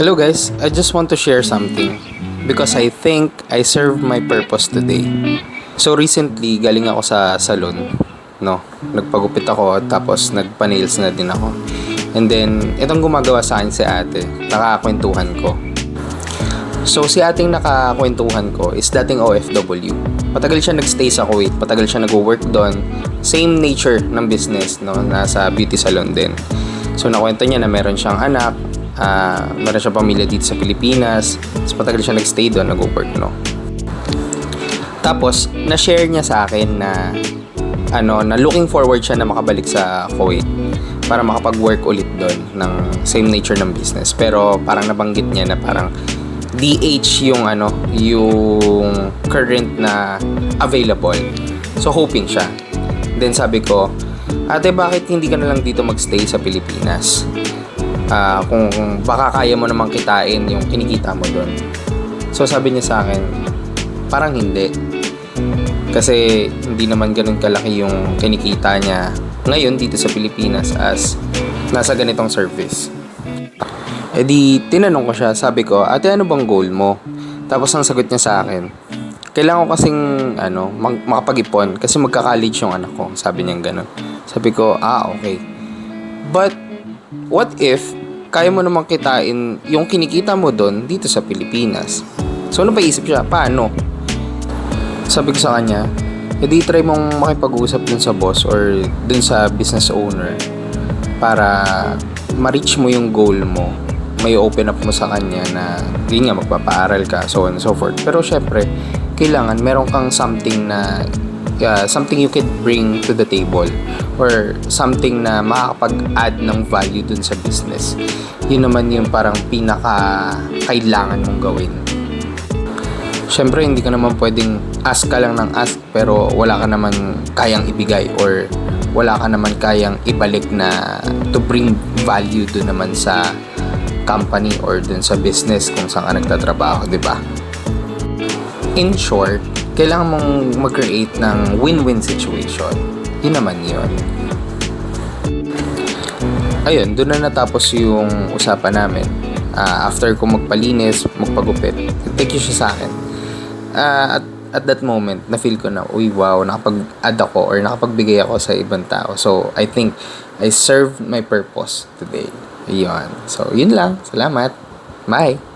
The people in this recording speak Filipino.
Hello guys, I just want to share something because I think I served my purpose today. So recently, galing ako sa salon, no? Nagpagupit ako tapos nagpa-nails na din ako. And then, itong gumagawa sa akin si ate, nakakakwentuhan ko. So si ating nakakwentuhan ko is dating OFW. Patagal siya nagstay sa Kuwait, patagal siya nag-work doon. Same nature ng business, no? Nasa beauty salon din. So nakwento niya na meron siyang anak, ah, meron siyang pamilya dito sa Pilipinas. Tapos patagal siya nagstay doon, nag-work, no? Tapos, na-share niya sa akin na ano, na looking forward siya na makabalik sa Kuwait para makapag-work ulit doon ng same nature ng business. Pero parang nabanggit niya na parang DH yung ano, yung current na available. So hoping siya. Then sabi ko, Ate, bakit hindi ka na lang dito magstay sa Pilipinas? Ah, kung, kung baka kaya mo namang kitain yung kinikita mo doon. So sabi niya sa akin, parang hindi. Kasi hindi naman ganun kalaki yung kinikita niya ngayon dito sa Pilipinas as nasa ganitong service. E di, tinanong ko siya, sabi ko, ate ano bang goal mo? Tapos ang sagot niya sa akin, kailangan ko kasing ano, mag- makapag-ipon kasi magka-college yung anak ko. Sabi niya ganun. Sabi ko, ah, okay. But, what if, kaya mo namang kitain yung kinikita mo doon dito sa Pilipinas? So, ano pa isip siya? Paano? Sabi ko sa kanya, edi try mong makipag-usap dun sa boss or dun sa business owner para ma-reach mo yung goal mo. May open up mo sa kanya na yun nga, magpapaaral ka, so on and so forth. Pero syempre, kailangan meron kang something na uh, something you could bring to the table or something na makakapag-add ng value dun sa business. Yun naman yung parang pinaka kailangan mong gawin. Siyempre, hindi ka naman pwedeng ask ka lang ng ask pero wala ka naman kayang ibigay or wala ka naman kayang ibalik na to bring value doon naman sa company or dun sa business kung saan ka nagtatrabaho, di ba? In short, kailangan mong mag-create ng win-win situation. Yun naman yun. Ayun, doon na natapos yung usapan namin. Ah, after ko magpalinis, magpagupit, thank you siya sa akin. Ah, at, at that moment, na-feel ko na, uy, wow, nakapag-add ako or nakapagbigay ako sa ibang tao. So, I think I served my purpose today. Yun. So, yun lang. Salamat. Bye.